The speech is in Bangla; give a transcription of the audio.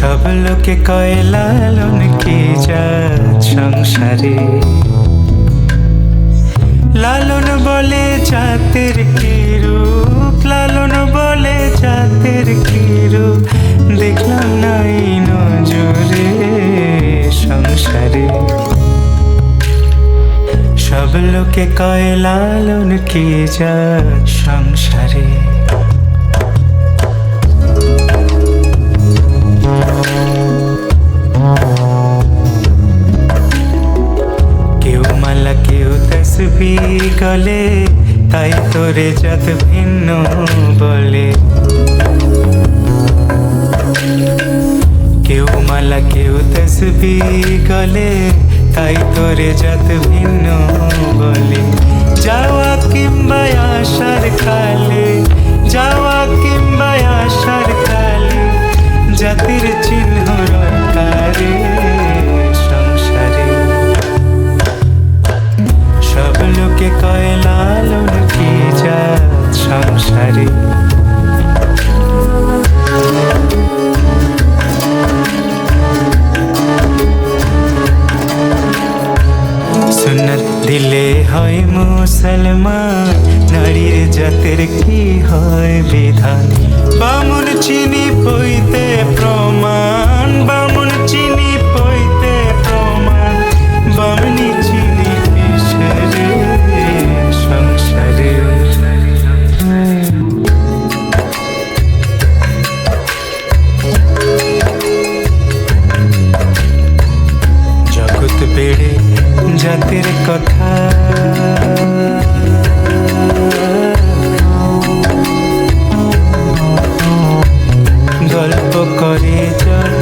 সব লোকে কয়, লালন কি সংসারে? লালন বলে জাতের কি রূপ? লালন বলে জাতের কি দেখলাম নাই নজরে সংসারে। সব লোকে কয়, লালন কি সংসারে? গলে, তাই তোরে যত ভিন্ন বলে। কেউ মালা, কেউ তসবি গলে, তাই তোরে যত ভিন্ন বলে। যাওয়া কিংবা আসার সুন্নত দিলে হয় মুসলমান, নারীর জাতের কি হয় বিধান? বামুন চিনি পইতে প্রমাণ, বামুন চিনি পইতে প্রমাণ, বামনি বেড়ে জাতির কথা গল্প করে যথা